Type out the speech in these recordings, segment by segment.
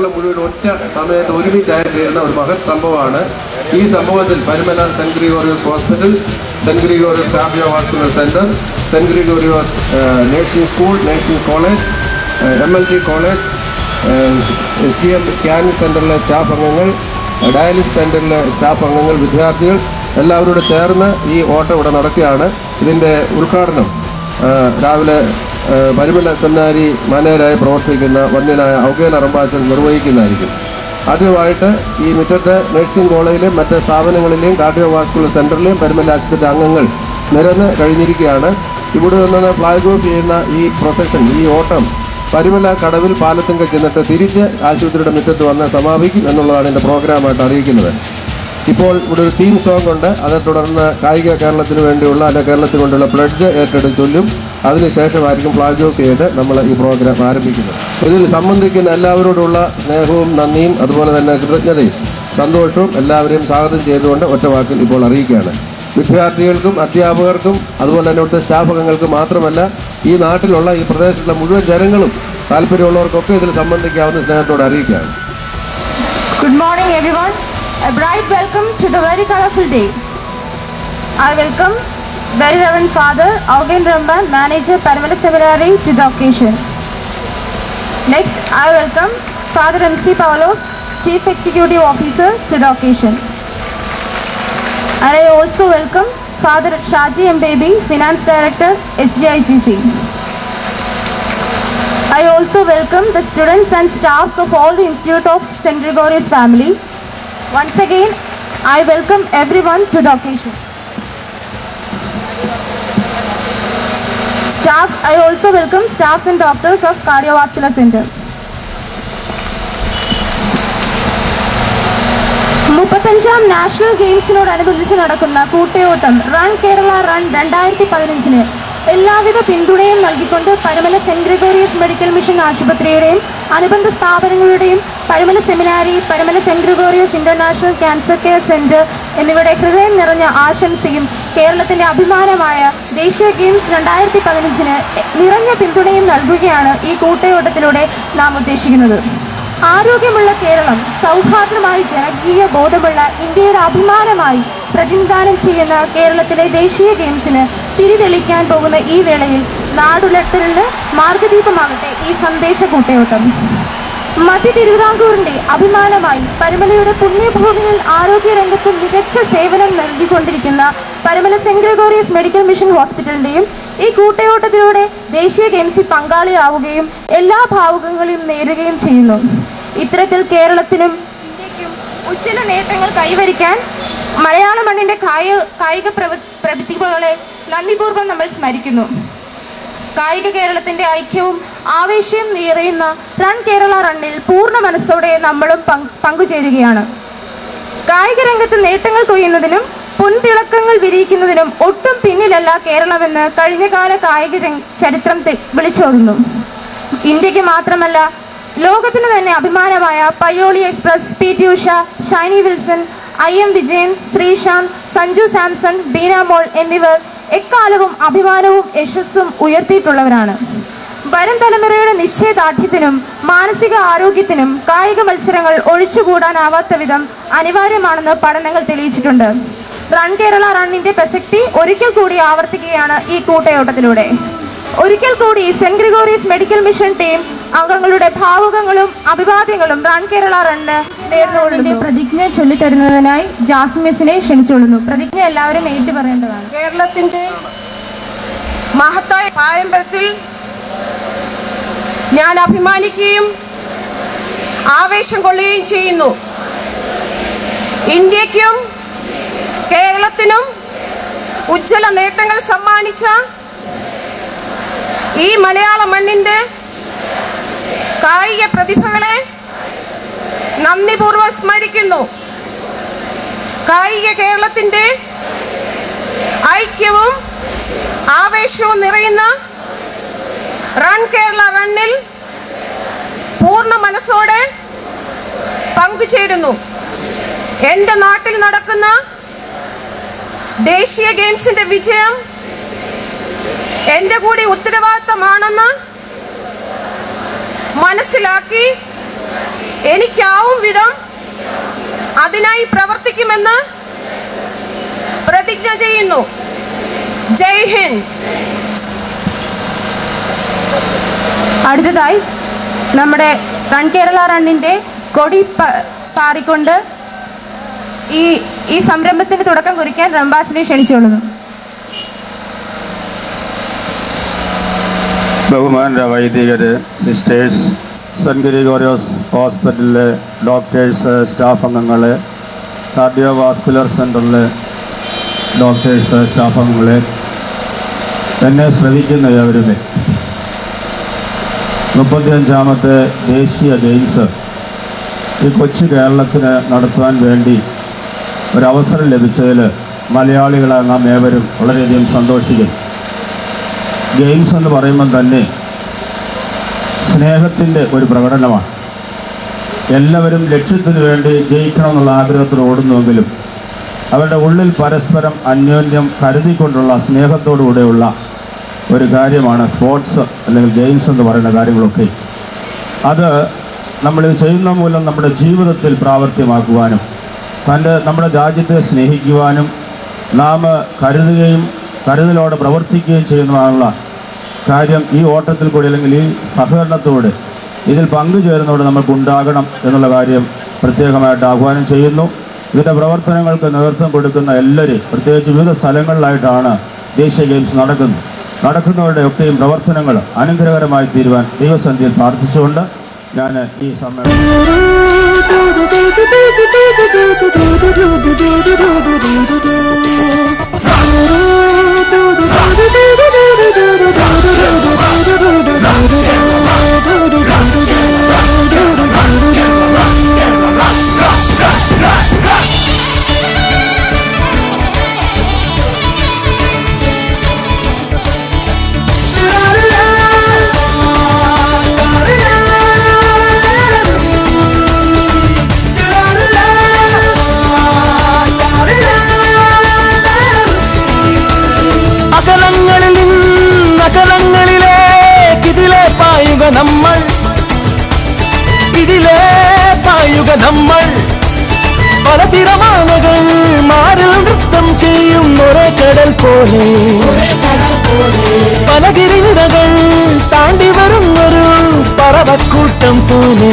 കേരളം മുഴുവൻ ഒറ്റ സമയത്ത് ഒരുമിച്ചായി തീരുന്ന ഒരു മഹത് സംഭവമാണ്. ഈ സംഭവത്തിൽ Parumala saint Gregorios hospital saint Gregorios cardio vascular centre saint Gregorios nursing school nursing college M L T college S D M scanning സെന്ററിലെ സ്റ്റാഫ് അംഗങ്ങൾ ഡയാലിസിസ് സെന്ററിലെ സ്റ്റാഫ് അംഗങ്ങൾ വിദ്യാർത്ഥികൾ എല്ലാവരും ചേർന്ന് ഈ ഓട്ടം ഇവിടെ നടക്കുകയാണ്. ഇതിന്റെ ഉദ്ഘാടനം രാവിലെ പരിമല സെന്നാരി മാനേജരായി പ്രവർത്തിക്കുന്ന വന്യനായ ഔകേൽ അറമ്പാച്ചൻ നിർവഹിക്കുന്നതായിരിക്കും. ആദ്യമായിട്ട് ഈ മുറ്റത്തെ നഴ്സിംഗ് കോളേജിലെയും മറ്റ് സ്ഥാപനങ്ങളിലെയും കാർഡിയോ വാസ്കുലർ സെന്ററിലെയും പരിമല ആശുപത്രി അംഗങ്ങൾ നിരന്ന് കഴിഞ്ഞിരിക്കുകയാണ്. ഇവിടെ നിന്ന് ഫ്ലാഗ് ഓഫ് ചെയ്യുന്ന ഈ പ്രൊസഷൻ ഈ ഓട്ടം പരിമല കടവിൽ പാലത്തിങ്കൽ ചെന്നിട്ട് തിരിച്ച് ആശുപത്രിയുടെ മുറ്റത്ത് വന്ന് സമാപിക്കും എന്നുള്ളതാണ് എന്റെ പ്രോഗ്രാമായിട്ട് അറിയിക്കുന്നത്. ഇപ്പോൾ ഇവിടെ ഒരു തീം സോങ് ഉണ്ട്. അതെ തുടർന്ന് കായിക കേരളത്തിന് വേണ്ടിയുള്ള അല്ലെ കേരളത്തിന് കൊണ്ടുള്ള പ്ലഡ്ജ് ഏറ്റെടുത്ത് ചൊല്ലും. അതിനുശേഷമായിരിക്കും ഫ്ലാഗ് ഓഫ് ചെയ്ത് നമ്മൾ ഈ പ്രോഗ്രാം ആരംഭിക്കുന്നത്. ഇതിൽ സംബന്ധിക്കുന്ന എല്ലാവരോടുള്ള സ്നേഹവും നന്ദിയും അതുപോലെ തന്നെ കൃതജ്ഞതയും സന്തോഷവും എല്ലാവരെയും സ്വാഗതം ചെയ്തുകൊണ്ട് ഒറ്റവാക്കിൽ ഇപ്പോൾ അറിയിക്കുകയാണ്. വിദ്യാർത്ഥികൾക്കും അധ്യാപകർക്കും അതുപോലെ തന്നെ ഇവിടുത്തെ സ്റ്റാഫ് അംഗങ്ങൾക്കും മാത്രമല്ല ഈ നാട്ടിലുള്ള ഈ പ്രദേശത്തുള്ള മുഴുവൻ ജനങ്ങളും താല്പര്യമുള്ളവർക്കൊക്കെ ഇതിൽ സംബന്ധിക്കാവുന്ന സ്നേഹത്തോടെ അറിയിക്കുകയാണ്. Good morning everyone. A bright welcome to the very colorful day. I welcome Very Reverend Father Augen Ramban, Manager Paramala Seminary, to the occasion. Next, I welcome Father M.C. Paulos, Chief Executive Officer, to the occasion. And I also welcome Father Shaji M. Baby, Finance Director, SGICC. I also welcome the students and staffs of all the Institute of St. Gregorius family. Once again, I welcome everyone to the occasion. Staff, I also welcome staffs and doctors of Cardiovascular Center. മുപ്പത്തഞ്ചാം national ഗെയിംസിനോടനുബന്ധിച്ച് നടക്കുന്ന കൂട്ടയോട്ടം run Kerala run രണ്ടായിരത്തി പതിനഞ്ചിന് എല്ലാവിധ പിന്തുണയും നൽകിക്കൊണ്ട് Parumala saint Gregorios medical mission ആശുപത്രിയുടെയും അനുബന്ധ സ്ഥാപനങ്ങളുടെയും Parumala seminary Parumala saint Gregorios international cancer care centre എന്നിവയുടെ ഹൃദയം നിറഞ്ഞ ആശംസയും കേരളത്തിന്റെ അഭിമാനമായ ദേശീയ ഗെയിംസ് രണ്ടായിരത്തി പതിനഞ്ചിന് നിറഞ്ഞ പിന്തുണയും നൽകുകയാണ് ഈ കൂട്ടയോട്ടത്തിലൂടെ നാം ഉദ്ദേശിക്കുന്നത്. ആരോഗ്യമുള്ള കേരളം സൗഹാർദ്ദമായി ജനകീയ ബോധമുള്ള ഇന്ത്യയുടെ അഭിമാനമായി പ്രതിനിധാനം ചെയ്യുന്ന കേരളത്തിലെ ദേശീയ ഗെയിംസിന് തിരിതെളിക്കാൻ പോകുന്ന ഈ വേളയിൽ നാടുലട്ടലിന് മാർഗദീപമാകട്ടെ ഈ സന്ദേശ കൂട്ടയോട്ടം. മധ്യ തിരുവിതാംകൂറിന്റെ അഭിമാനമായി പരമലയുടെ പുണ്യഭൂമിയിൽ ആരോഗ്യരംഗത്ത് മികച്ച സേവനം നൽകിക്കൊണ്ടിരിക്കുന്ന Parumala saint Gregorios medical mission ഹോസ്പിറ്റലിന്റെയും ഈ കൂട്ടയോട്ടത്തിലൂടെ ദേശീയ ഗെയിംസിൽ പങ്കാളിയാവുകയും എല്ലാ ഭാവുകങ്ങളെയും നേരുകയും ചെയ്യുന്നു. ഇത്തരത്തിൽ കേരളത്തിനും ഇന്ത്യക്കും ഉജ്ജ്വല നേട്ടങ്ങൾ കൈവരിക്കാൻ മലയാള മണ്ണിന്റെ കായ കായിക പ്രവ- പ്രതിഭകളെ നന്ദിപൂർവം നമ്മൾ സ്മരിക്കുന്നു. കായിക കേരളത്തിന്റെ ഐക്യവും ആവേശവും നിറയുന്ന റൺ കേരള റണ്ണിൽ പൂർണ മനസ്സോടെ നമ്മളും പങ്ക്- പങ്കുചേരുകയാണ്. കായിക രംഗത്ത് നേട്ടങ്ങൾ കൊയ്യുന്നതിനും പൊൻതിളക്കങ്ങൾ വിരിയിക്കുന്നതിനും ഒട്ടും പിന്നിലല്ല കേരളമെന്ന് കഴിഞ്ഞകാല കായിക ചരിത്രം വിളിച്ചോതുന്നു. ഇന്ത്യയ്ക്ക് മാത്രമല്ല ലോകത്തിന് തന്നെ അഭിമാനമായ Payyoli express P T Usha Shiny Wilson I M Vijayan Sreesanth Sanju Samson Beenamol എന്നിവർ എക്കാലവും അഭിമാനവും യശസ്സും ഉയർത്തിയിട്ടുള്ളവരാണ്. വരും തലമുറയുടെ നിശ്ചയദാർഢ്യത്തിനും മാനസിക ആരോഗ്യത്തിനും കായിക മത്സരങ്ങൾ ഒഴിച്ചുകൂടാനാവാത്ത വിധം അനിവാര്യമാണെന്ന് പഠനങ്ങൾ തെളിയിച്ചിട്ടുണ്ട്. റൺ കേരള റണ്ണിന്റെ പ്രസക്തി ഒരിക്കൽ കൂടി ആവർത്തിക്കുകയാണ് ഈ കൂട്ടയോട്ടത്തിലൂടെ. ഒരിക്കൽ കൂടി saint Gregorios medical mission team അംഗങ്ങളുടെ ഭാവുകങ്ങളും അഭിവാദ്യങ്ങളും റൺ കേരള റണ്ണ് നേർന്നുകൊള്ളുന്നു പ്രതിജ്ഞ ചൊല്ലിത്തരുന്നതിനായി ജാസ്മിസിനെ ക്ഷണിച്ചുകൊള്ളുന്നു. പ്രതിജ്ഞ എല്ലാവരും ഏറ്റു പറയേണ്ടതാണ്. കേരളത്തിന്റെ മഹത്തായ പാരമ്പര്യത്തിൽ ഞാൻ അഭിമാനിക്കുകയും ആവേശം കൊള്ളുകയും ചെയ്യുന്നു. ഇന്ത്യക്കും കേരളത്തിനും ഉജ്ജ്വല നേട്ടങ്ങൾ സമ്മാനിച്ച ഈ മലയാള മണ്ണിന്റെ കായിക പ്രതിഭകളെ നന്ദിപൂർവം സ്മരിക്കുന്നു. കായിക കേരളത്തിന്റെ ഐക്യവും ആവേശവും നിറയുന്ന റൺ കേരള റണ്ണിൽ പൂർണ മനസ്സോടെ പങ്കുചേരുന്നു. എന്റെ നാട്ടിൽ നടക്കുന്ന ദേശീയ ഗെയിംസിന്റെ വിജയം എന്റെ കൂടി ഉത്തരവാദിത്തമാണെന്ന് മനസ്സിലാക്കി എനിക്കാവും വിധം അതിനായി പ്രവർത്തിക്കുമെന്ന് പ്രതിജ്ഞ ചെയ്യുന്നു. ജയ് ഹിന്ദ്. അടുത്തതായി നമ്മുടെ റൺ കേരള റണ്ണിന്റെ കൊടി പാറിക്കൊണ്ട് ഈ ഈ സംരംഭത്തിന് തുടക്കം കുറിക്കാൻ റംബാസിനെ ക്ഷണിച്ചുകൊള്ളുന്നു. ബഹുമാന വൈദികര് സിസ്റ്റേഴ്സ് സെന്റ് ഗ്രിഗോറിയോസ് ഹോസ്പിറ്റലിലെ ഡോക്ടേഴ്സ് സ്റ്റാഫ് അംഗങ്ങൾ കാർഡിയോ വാസ്കുലർ സെന്ററിലെ ഡോക്ടേഴ്സ് സ്റ്റാഫ് അംഗങ്ങൾ എന്നെ ശ്രവിക്കുന്ന ഏവരുമേ. മുപ്പത്തിയഞ്ചാമത്തെ ദേശീയ ഗെയിംസ്. ഈ കൊച്ചു കേരളത്തിന് നടത്തുവാൻ വേണ്ടി ഒരവസരം ലഭിച്ചതിൽ മലയാളികളെ നാം ഏവരും വളരെയധികം സന്തോഷിക്കുന്നു. ഗെയിംസ് എന്ന് പറയുമ്പം തന്നെ സ്നേഹത്തിന്റെ ഒരു പ്രകടനമാണ്. എല്ലാവരും ലക്ഷ്യത്തിന് വേണ്ടി ജയിക്കണമെന്നുള്ള ആഗ്രഹത്തിൽ ഓടുന്നുവെങ്കിലും അവരുടെ ഉള്ളിൽ പരസ്പരം അന്യോന്യം കരുതിക്കൊണ്ടുള്ള സ്നേഹത്തോടുകൂടെയുള്ള ഒരു കാര്യമാണ് സ്പോർട്സ് അല്ലെങ്കിൽ ഗെയിംസ് എന്ന് പറയുന്ന കാര്യങ്ങളൊക്കെ. അത് നമ്മൾ ചെയ്യുന്ന മൂലം നമ്മുടെ ജീവിതത്തിൽ പ്രാവർത്തിയമാക്കുവാനും തന്റെ നമ്മുടെ രാജ്യത്തെ സ്നേഹിക്കുവാനും നാം കരുതുകയും കരുതലോടെ പ്രവർത്തിക്കുകയും ചെയ്യുന്നതാണുള്ള കാര്യം ഈ ഓട്ടത്തിൽ കൂടി അല്ലെങ്കിൽ ഈ സഹകരണത്തോടെ ഇതിൽ പങ്കുചേരുന്നതോടെ നമുക്കുണ്ടാകണം എന്നുള്ള കാര്യം പ്രത്യേകമായിട്ട് ആഹ്വാനം ചെയ്യുന്നു. ഇതിന്റെ പ്രവർത്തനങ്ങൾക്ക് നേതൃത്വം കൊടുക്കുന്ന എല്ലാവരും പ്രത്യേകിച്ച് വിവിധ സ്ഥലങ്ങളിലായിട്ടാണ് ദേശീയ ഗെയിംസ് നടക്കുന്നത്. നടക്കുന്നവരുടെ ഒക്കെയും പ്രവർത്തനങ്ങൾ അനുഗ്രഹകരമായി തീരുവാൻ ദൈവസന്ധിയിൽ പ്രാർത്ഥിച്ചുകൊണ്ട് ഞാൻ ഈ സമ്മേളനം அவ கூட்டம் போனே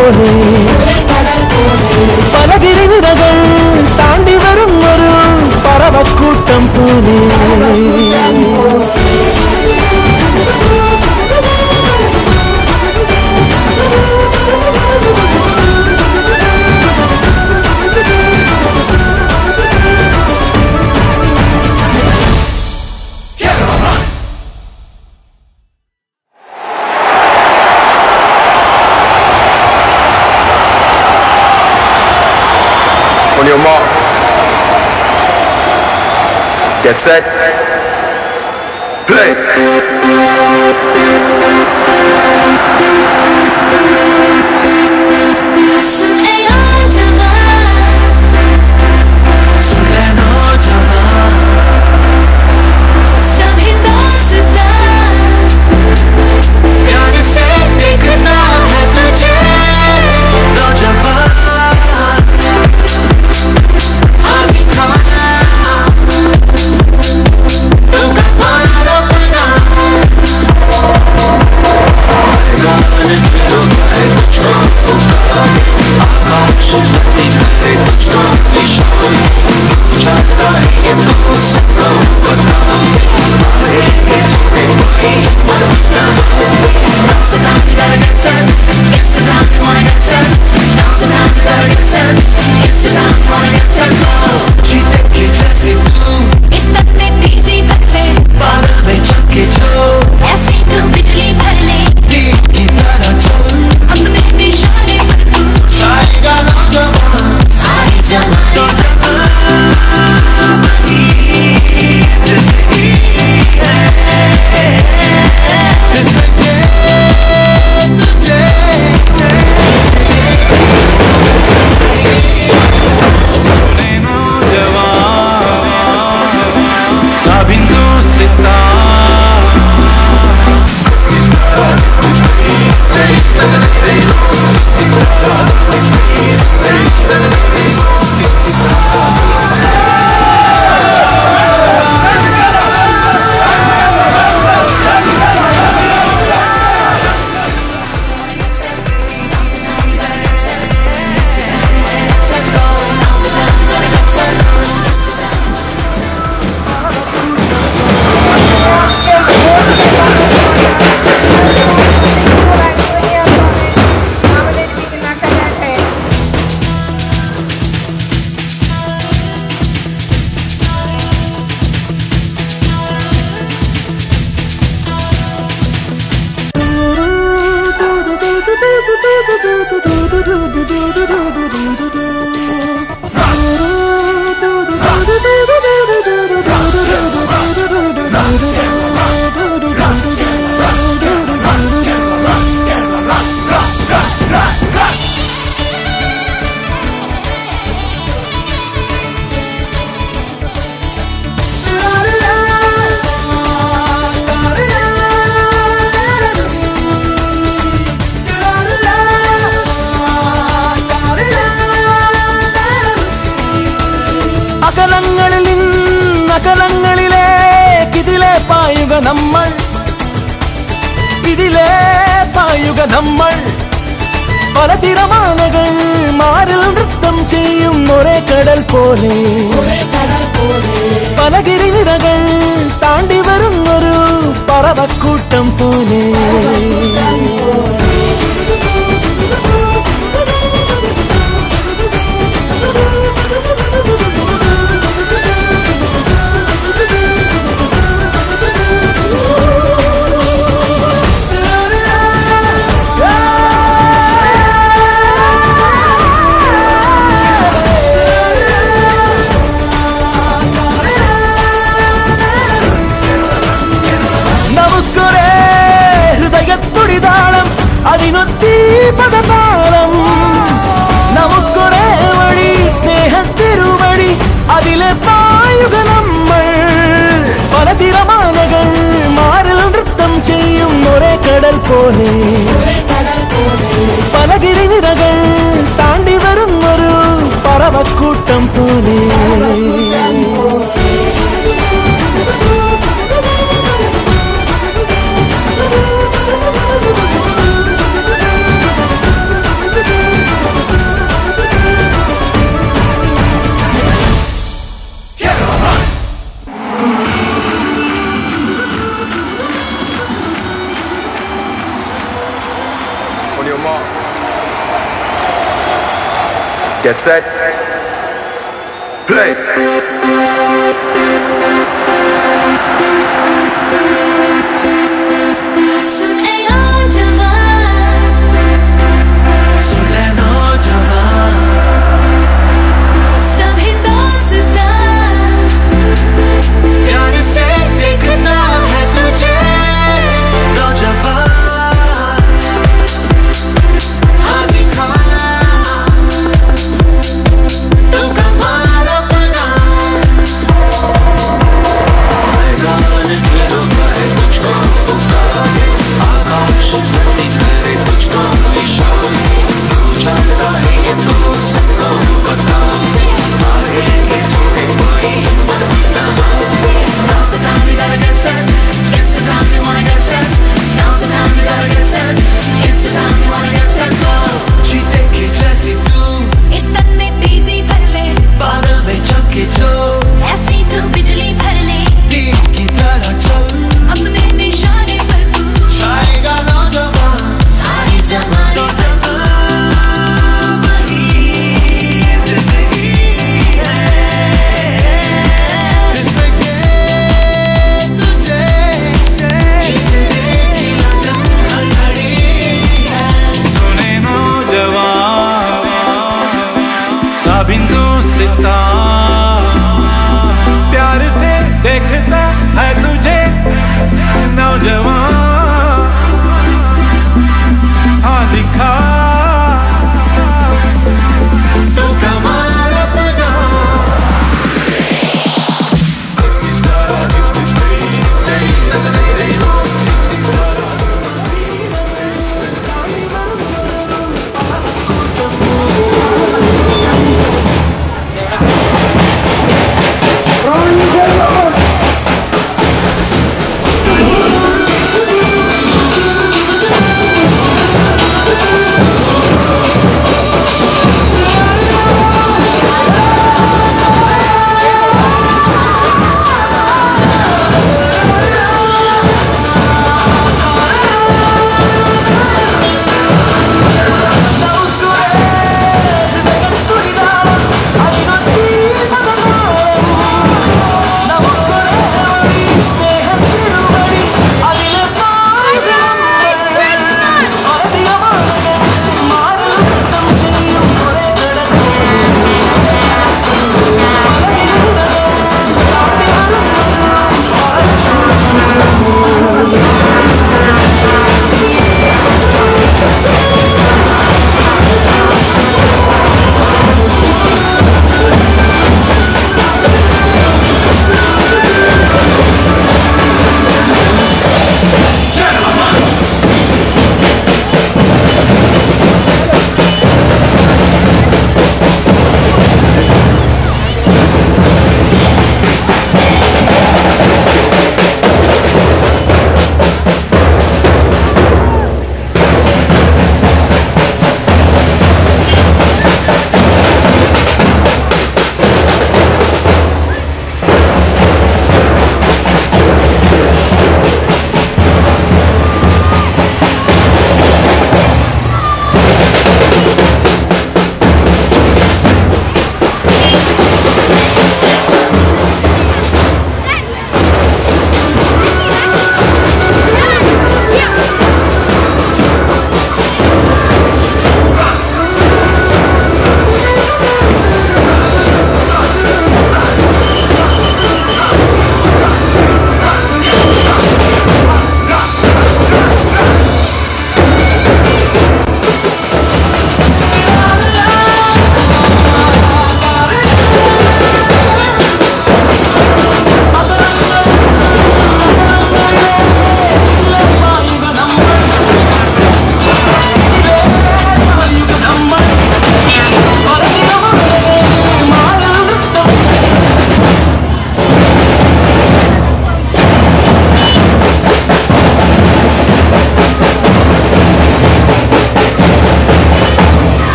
போலே. பல கிரிவிரகள் தாண்டி வரும் ஒரு பறவை கூட்டம் போலே. Set. Play. கூட்டம் போலே. അതിലെ പായുക നമ്മൾ പല തിരമാലകൾ മാറിൽ നൃത്തം ചെയ്യും ഒരേ കടൽ പോലെ പല ഗിരിനിരകൾ താണ്ടി വരുന്നൊരു പറവക്കൂട്ടം പോലെ Get set. Play.